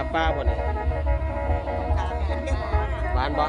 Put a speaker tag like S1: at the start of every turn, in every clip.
S1: าก
S2: ฏค่าป้าบ่นี่หวานบ่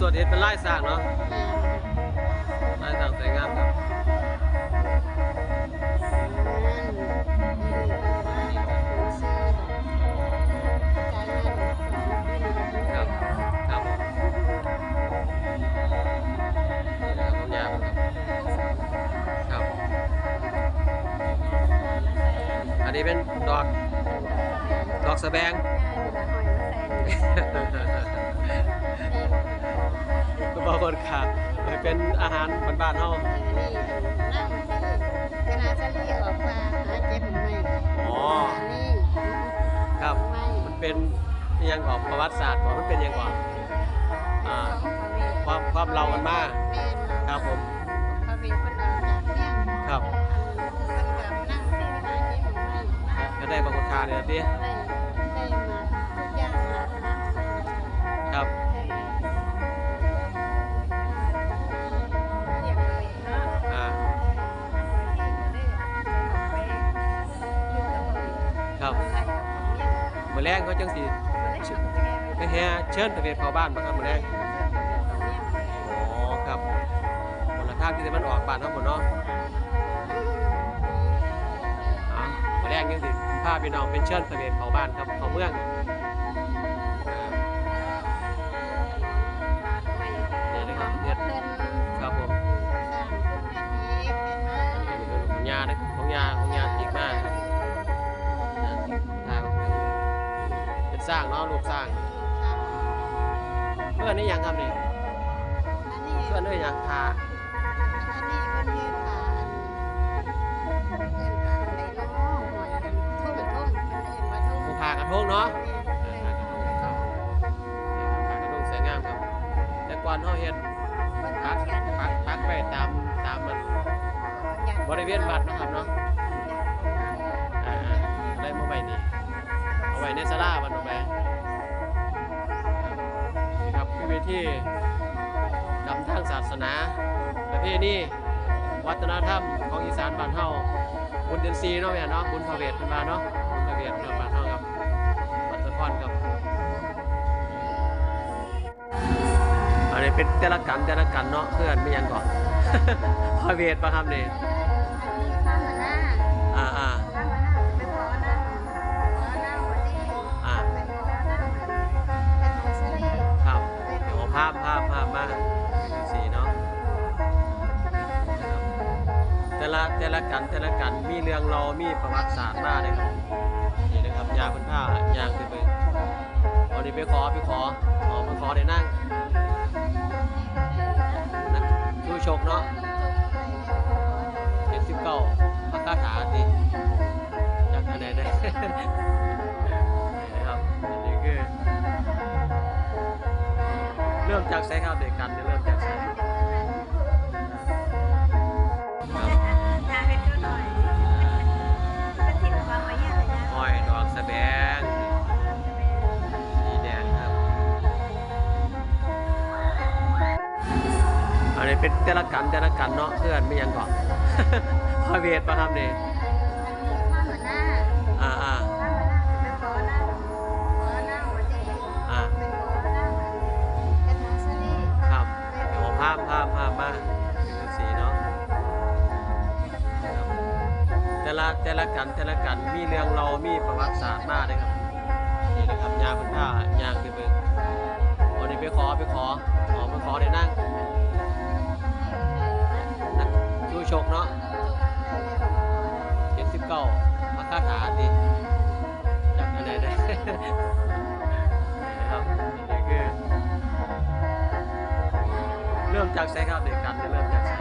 S2: ส่วนเห็ดเป็นลายสางเนาะลายสางสวยงามครับครับครับนี่นะครับผมยาวครับครับอันนี้เป็นดอก ดอกสะแบงคุ ณบอกคนค่ะมันเป็นอาหารบ้านๆเฮาอ๋อครับ มันเป็นอิหยังออกประวัติศาสตร์บอกมันเป็นอิหยังก่อนอ่าความความเรากันมาครับผมครับก็ได้บางคนคาเนี่ยดิ ครับมื้อแรงเขาจังสิ
S1: ไปแห่เชิญทะเบียนเข้าบ้านมาครับมื้อแรกอ๋อครับมูลค่าที่มันออกบ้านทั้งหมดเนาะอะมื้อแรกยังสิพาพี่น้องเป็นเชิญทะเบียนเข้าบ้านครับเข้าเมืองอ่านี่นะครับเฮ็ดครับผมนี่เป็นของยานะของยาของยาติกมาก สร้างเนาะรูปสร้าง เพื่อนนี่ยังครับนี่เพื่อนนี่ยังทาภูพากระทงเนาะเออพากระทงครับนี่ครับพากระทงสวยงามครับ แต่ก่อนเฮาเฮ็ดพักพักพักไปตามตามมันบริเวณวัดเนาะครับเนาะอ่าๆได้มาไว้นี่ เอาไว้ในศาลาบันาะแม่นี่ครับคือเวทีนำทางศาสนา ประเพณีวัฒนธรรมของอีสานบ้านเฮาบุญเดือน4เนาะแม่เนาะบุญพระเวทเพิ่นว่าเนาะบุญพระเวทเนาะบ้านเฮาครับวัดสะพอนครับอันนี้เป็นแต่ละกันแต่ละกันเนาะเพื่อนไม่ยังก่อนพระเวทปะครับนี่อ่ ภาพภาพภาพมากสีเนาะแต่ละแต่ละกันแต่ละกันมีเรื่องราวมีประวัติศาสตร์มากเลยครับนี่นะครับยาเป็นผ้ายางเป็นไปเอานี้ไปขอไปขอขอไปขอได้นั่งนะดูชกเนาะเจ็ดสิบเก้าพระคาถาสิจากอันไหนได้ จากใช้ครับเด็กกันเนี่ยเริ่มจากใช้ครับห้อยดอกสะแบงสีแดงครับ อันนี้เป็นแต่ละกันแต่ละกันเนาะเพื่อนไม่ยังก่อนพระเวทปะครับเนี่อ่าอ่าอ่าาพภาพภาพมาเป็นสีเนาะแต่ละแต่ละกันแต่ละกันมีเรื่องเรามีประวัติศาสตร์มากเลยครับนี่นะครับยาเป็นผ้ายางคือเบิ่งวันนี้ไปขอไปขอขอไปขอได้นั่งนั่งชูชกเนาะเจ็ดสิบเก้าพระคาถาดิจากอันไหนได้นะครับ เริ่มจากใช้ครับเด็กกันจะเริ่มจาก